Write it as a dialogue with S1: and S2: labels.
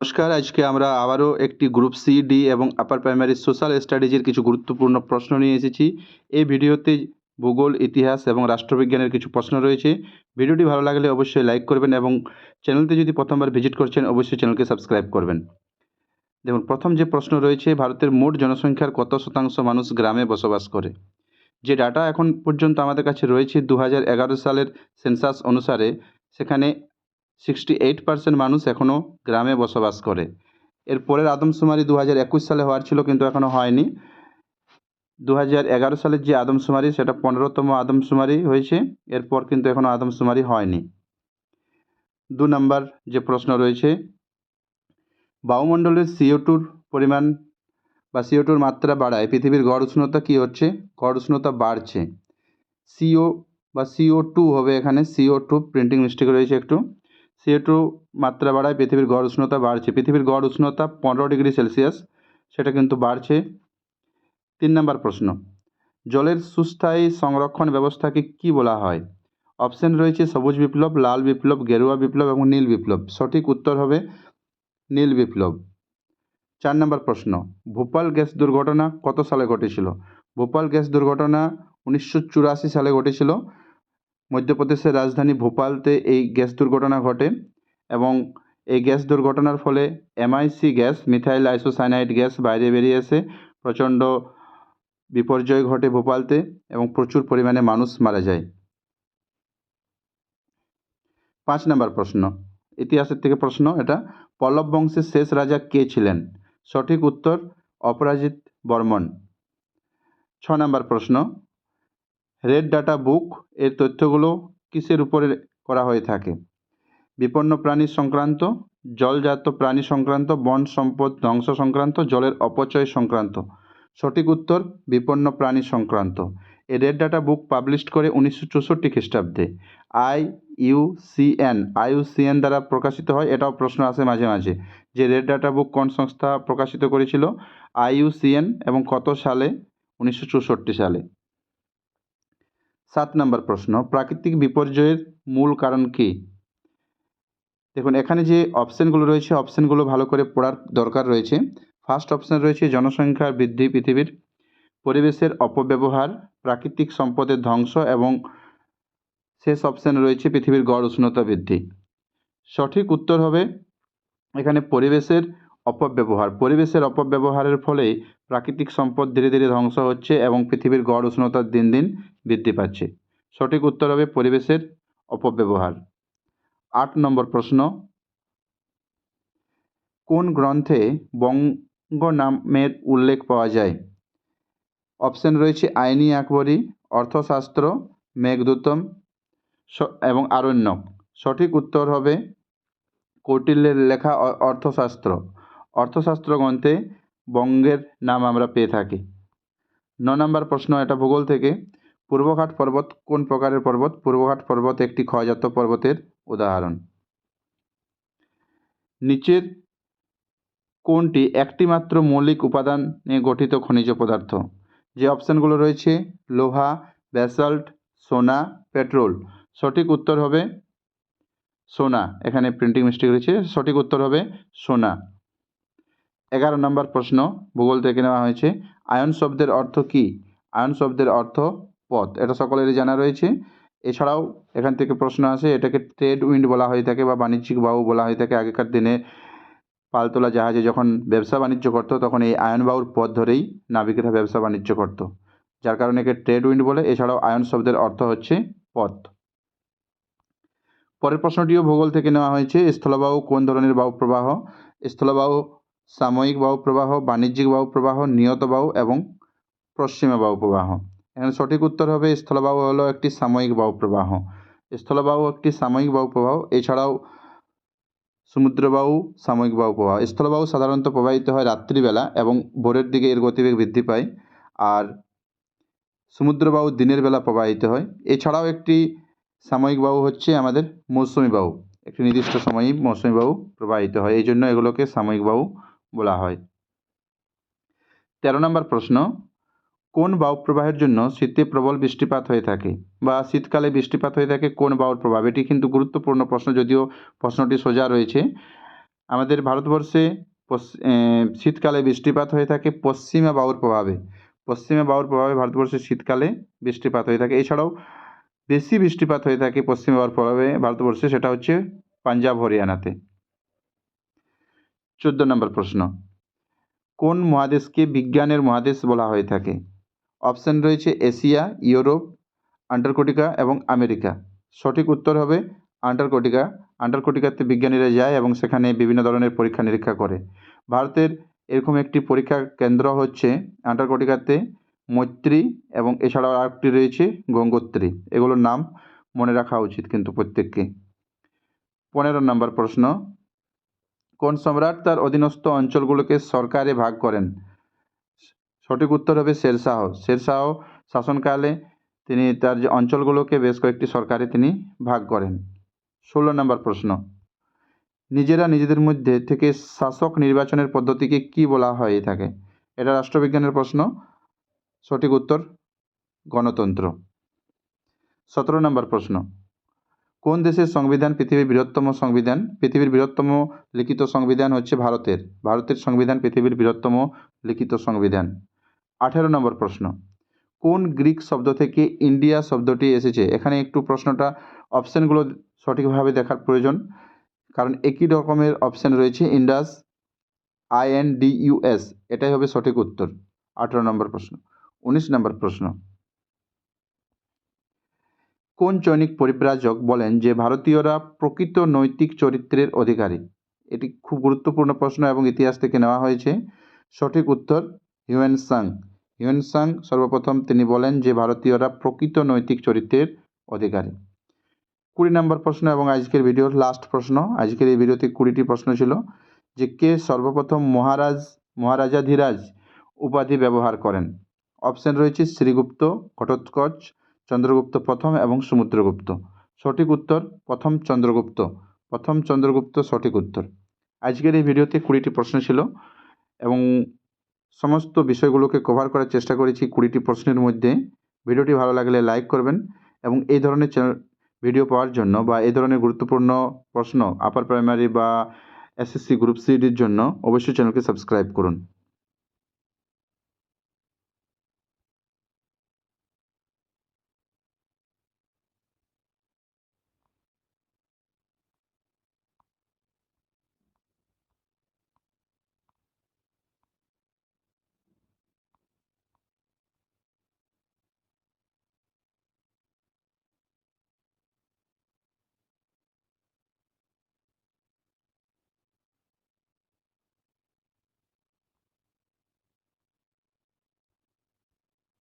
S1: নমস্কার, আজকে আমরা আবারও একটি গ্রুপ সি ডি এবং আপার প্রাইমারি সোশ্যাল স্টাডিজের কিছু গুরুত্বপূর্ণ প্রশ্ন নিয়ে এসেছি। এই ভিডিওতে ভূগোল, ইতিহাস এবং রাষ্ট্রবিজ্ঞানের কিছু প্রশ্ন রয়েছে। ভিডিওটি ভালো লাগলে অবশ্যই লাইক করবেন এবং চ্যানেলটি যদি প্রথমবার ভিজিট করছেন, অবশ্যই চ্যানেলকে সাবস্ক্রাইব করবেন। দেখুন, প্রথম যে প্রশ্ন রয়েছে, ভারতের মোট জনসংখ্যার কত শতাংশ মানুষ গ্রামে বসবাস করে? যে ডাটা এখন পর্যন্ত আমাদের কাছে রয়েছে দু হাজার এগারো সালের সেন্সাস অনুসারে, সেখানে সিক্সটি এইট পার্সেন্ট মানুষ এখনও গ্রামে বসবাস করে। এর পরের আদমশুমারি দু হাজার একুশ সালে হওয়ার ছিল, কিন্তু এখনও হয়নি। দু হাজার এগারো সালের যে আদমশুমারি, সেটা পনেরোতম আদমশুমারি হয়েছে। এরপর কিন্তু এখনও আদমশুমারি হয়নি। দু নম্বর যে প্রশ্ন রয়েছে, বায়ুমণ্ডলের সিও টুর পরিমাণ বা সিও টুর মাত্রা বাড়ায়, পৃথিবীর গড় উষ্ণতা কী হচ্ছে? গড় উষ্ণতা বাড়ছে। সিও বা সিও টু হবে এখানে, সিও টু প্রিন্টিং মিস্টেক রয়েছে একটু। সিও মাত্রা বাড়ায়, পৃথিবীর গড় উষ্ণতা বাড়ছে। পৃথিবীর গড় উষ্ণতা পনেরো ডিগ্রি সেলসিয়াস, সেটা কিন্তু বাড়ছে। তিন নম্বর প্রশ্ন, জলের সুস্থায়ী সংরক্ষণ ব্যবস্থাকে কী বলা হয়? অপশন রয়েছে সবুজ বিপ্লব, লাল বিপ্লব, গেরুয়া বিপ্লব এবং নীল বিপ্লব। সঠিক উত্তর হবে নীল বিপ্লব। চার নম্বর প্রশ্ন, ভোপাল গ্যাস দুর্ঘটনা কত সালে ঘটেছিল? ভোপাল গ্যাস দুর্ঘটনা উনিশশো চুরাশি সালে ঘটেছিল। মধ্যপ্রদেশের রাজধানী ভোপালতে এই গ্যাস দুর্ঘটনা ঘটে এবং এই গ্যাস দুর্ঘটনার ফলে MIC gas, methyl isocyanide gas বাইরে বেরিয়ে এসে প্রচণ্ড বিপর্যয় ঘটে ভোপালতে এবং প্রচুর পরিমাণে মানুষ মারা যায়। পাঁচ নম্বর প্রশ্ন, ইতিহাসের থেকে প্রশ্ন এটা, পল্লব বংশের শেষ রাজা কে ছিলেন? সঠিক উত্তর, অপরাজিত বর্মন। ছ নম্বর প্রশ্ন রেড ডাটা বুক এর তথ্যগুলো কিসের উপরে করা হয়ে থাকে? বিপন্ন প্রাণী সংক্রান্ত, জলজাত প্রাণী সংক্রান্ত, বন সম্পদ ধ্বংস সংক্রান্ত, জলের অপচয় সংক্রান্ত। সঠিক উত্তর, বিপন্ন প্রাণী সংক্রান্ত। এই রেড ডাটা বুক পাবলিশড করে উনিশশো চৌষট্টি খ্রিস্টাব্দে। আই ইউসিএন আইইউসিএন দ্বারা প্রকাশিত হয়, এটাও প্রশ্ন আসে মাঝে মাঝে। যে রেড ডাটা বুক কোন সংস্থা প্রকাশিত করেছিল? আইইউসিএন এবং কত সালে? উনিশশো চৌষট্টি সালে। সাত নম্বর প্রশ্ন, প্রাকৃতিক বিপর্যয়ের মূল কারণ কী? দেখুন, এখানে যে অপশানগুলো রয়েছে, অপশানগুলো ভালো করে পড়ার দরকার রয়েছে। ফার্স্ট অপশান রয়েছে জনসংখ্যার বৃদ্ধি পৃথিবীর। পরিবেশের অপব্যবহার, প্রাকৃতিক সম্পদের ধ্বংস এবং শেষ অপশানে রয়েছে পৃথিবীর গড় উষ্ণতা বৃদ্ধি। সঠিক উত্তর হবে, এখানে পরিবেশের অপব্যবহার। পরিবেশের অপব্যবহারের ফলে প্রাকৃতিক সম্পদ ধীরে ধীরে ধ্বংস হচ্ছে এবং পৃথিবীর গড় উষ্ণতা দিন দিন বৃদ্ধি পাচ্ছে। সঠিক উত্তর হবে পরিবেশের অপব্যবহার। আট নম্বর প্রশ্ন। কোন গ্রন্থে বঙ্গ নামের উল্লেখ পাওয়া যায়? অপশান রয়েছে আইনি আকবরী, অর্থশাস্ত্র, মেঘদূতম এবং আরণ্যক। সঠিক উত্তর হবে কৌটিল্যের লেখা অর্থশাস্ত্র। অর্থশাস্ত্র গ্রন্থে বঙ্গের নাম আমরা পেয়ে থাকি। ন নম্বর প্রশ্ন, এটা ভূগোল থেকে। পূর্বঘাট পর্বত কোন প্রকারের পর্বত? পূর্বঘাট পর্বত একটি ক্ষয়জাত পর্বতের উদাহরণ। নিচের কোনটি একটি মাত্র মৌলিক উপাদানে গঠিত খনিজ পদার্থ। যে অপশানগুলো রয়েছে, লোহা, ব্যাসাল্ট, সোনা, পেট্রোল। সঠিক উত্তর হবে সোনা। এখানে প্রিন্টিং মিস্টেক রয়েছে। সঠিক উত্তর হবে সোনা। এগারো নম্বর প্রশ্ন ভূগোল থেকে নেওয়া হয়েছে? আয়ন শব্দের অর্থ কী? আয়ন শব্দের অর্থ পথ। এটা সকলেরই জানা রয়েছে। এছাড়াও এখান থেকে প্রশ্ন আসে, এটাকে ট্রেড উইন্ড বলা হয়ে থাকে বা বাণিজ্যিক বায়ু বলা হয়ে থাকে। আগেকার দিনে পালতোলা জাহাজে যখন ব্যবসা বাণিজ্য করতো, তখন এই আয়ন বায়ুর পথ ধরেই নাবিকেরা ব্যবসা বাণিজ্য করতো। যার কারণে একে ট্রেড উইন্ড বলে। এছাড়াও আয়ন শব্দের অর্থ হচ্ছে পথ। পরের প্রশ্নটিও ভূগোল থেকে নেওয়া হয়েছে। স্থলবায়ু কোন ধরনের বায়ু প্রবাহ? স্থলবায়ু সাময়িক বায়ু প্রবাহ বাণিজ্যিক বায়ু প্রবাহ নিয়ত বায়ু এবং পশ্চিমা বায়ু প্রবাহ এখানে সঠিক উত্তর হবে স্থলবায়ু হলো একটি সাময়িক বায়ু প্রবাহ স্থলবায়ু একটি সাময়িক বায়ু প্রবাহ এছাড়াও সমুদ্রবায়ু সাময়িক বায়ু প্রবাহ স্থলবায়ু সাধারণত প্রবাহিত হয় রাত্রিবেলা এবং ভোরের দিকে এর গতিবেগ বৃদ্ধি পায়, আর সমুদ্রবায়ু দিনের বেলা প্রবাহিত হয়। এছাড়াও একটি সাময়িক বায়ু হচ্ছে আমাদের মৌসুমি বায়ু একটি নির্দিষ্ট সময়েই মৌসুমি বায়ু প্রবাহিত হয়, এই জন্য এগুলোকে সাময়িক বায়ু বলা হয়। তেরো নম্বর প্রশ্ন, কোন বায়ু প্রবাহের জন্য শীতে প্রবল বৃষ্টিপাত হয়ে থাকে? বা শীতকালে বৃষ্টিপাত হয়ে থাকে কোন বায়ুর প্রভাব? এটি কিন্তু গুরুত্বপূর্ণ প্রশ্ন, যদিও প্রশ্নটি সোজা রয়েছে। আমাদের ভারতবর্ষে শীতকালে বৃষ্টিপাত হয়ে থাকে পশ্চিমা বায়ুর প্রভাবে। পশ্চিমা বায়ুর প্রভাবে ভারতবর্ষে শীতকালে বৃষ্টিপাত হয়ে থাকে। এছাড়াও বেশি বৃষ্টিপাত হয়ে থাকে পশ্চিমা প্রভাবে ভারতবর্ষে, সেটা হচ্ছে পাঞ্জাব, হরিয়ানাতে। চোদ্দ নম্বর প্রশ্ন। কোন মহাদেশকে বিজ্ঞানের মহাদেশ বলা হয়ে থাকে? অপশান রয়েছে এশিয়া, ইউরোপ, আন্টার্কটিকা এবং আমেরিকা। সঠিক উত্তর হবে আন্টার্কটিকা। আন্টার্কটিকাতে বিজ্ঞানীরা যায় এবং সেখানে বিভিন্ন ধরনের পরীক্ষা নিরীক্ষা করে। ভারতের এরকম একটি পরীক্ষা কেন্দ্র হচ্ছে আন্টার্কটিকাতে মৈত্রী এবং এছাড়াও আরেকটি রয়েছে গঙ্গোত্রী। এগুলোর নাম মনে রাখা উচিত কিন্তু প্রত্যেককে। পনেরো নম্বর প্রশ্ন কোন সম্রাট তার অধীনস্থ অঞ্চলগুলোকে সরকারে ভাগ করেন? সঠিক উত্তর হবে শেরশাহ। শেরশাহ শাসনকালে তিনি তার যে অঞ্চলগুলোকে বেশ কয়েকটি সরকারে তিনি ভাগ করেন। ষোলো নম্বর প্রশ্ন। নিজেরা নিজেদের মধ্যে থেকে শাসক নির্বাচনের পদ্ধতিকে কি বলা হয়ে থাকে? এটা রাষ্ট্রবিজ্ঞানের প্রশ্ন। সঠিক উত্তর, গণতন্ত্র। সতেরো নম্বর প্রশ্ন। কোন দেশের সংবিধান পৃথিবীর বৃহত্তম সংবিধান? পৃথিবীর বৃহত্তম লিখিত সংবিধান হচ্ছে ভারতের। ভারতের সংবিধান পৃথিবীর বৃহত্তম লিখিত সংবিধান। আঠেরো নম্বর প্রশ্ন। কোন গ্রিক শব্দ থেকে ইন্ডিয়া শব্দটি এসেছে? এখানে একটু প্রশ্নটা, অপশানগুলো সঠিকভাবে দেখার প্রয়োজন। কারণ একই রকমের অপশান রয়েছে, Indus, I N D US এটাই হবে সঠিক উত্তর। আঠেরো নম্বর প্রশ্ন। উনিশ নম্বর প্রশ্ন। কোন চৈনিক পরিব্রাজক বলেন যে ভারতীয়রা প্রকৃত নৈতিক চরিত্রের অধিকারী? এটি খুব গুরুত্বপূর্ণ প্রশ্ন এবং ইতিহাস থেকে নেওয়া হয়েছে। সঠিক উত্তর, হিউয়েন সাং। হিউয়েন সাং সর্বপ্রথম তিনি বলেন যে ভারতীয়রা প্রকৃত নৈতিক চরিত্রের অধিকারী। কুড়ি নম্বর প্রশ্ন এবং আজকের ভিডিওর লাস্ট প্রশ্ন। আজকের এই ভিডিওতে কুড়িটি প্রশ্ন ছিল যে কে সর্বপ্রথম মহারাজ, মহারাজাধিরাজ উপাধি ব্যবহার করেন? অপশান রয়েছে শ্রীগুপ্ত, ঘটোৎকচ চন্দ্রগুপ্ত প্রথম এবং সমুদ্রগুপ্ত। সঠিক উত্তর, প্রথম চন্দ্রগুপ্ত। প্রথম চন্দ্রগুপ্ত সঠিক উত্তর। আজকের এই ভিডিওতে কুড়িটি প্রশ্ন ছিল এবং সমস্ত বিষয়গুলোকে কভার করার চেষ্টা করেছি কুড়িটি প্রশ্নের মধ্যে। ভিডিওটি ভালো লাগলে লাইক করবেন এবং এই ধরনের ভিডিও পাওয়ার জন্য বা এই ধরনের গুরুত্বপূর্ণ প্রশ্ন আপার প্রাইমারি বা এসএসসি গ্রুপ সিডির জন্য অবশ্যই চ্যানেলকে সাবস্ক্রাইব করুন।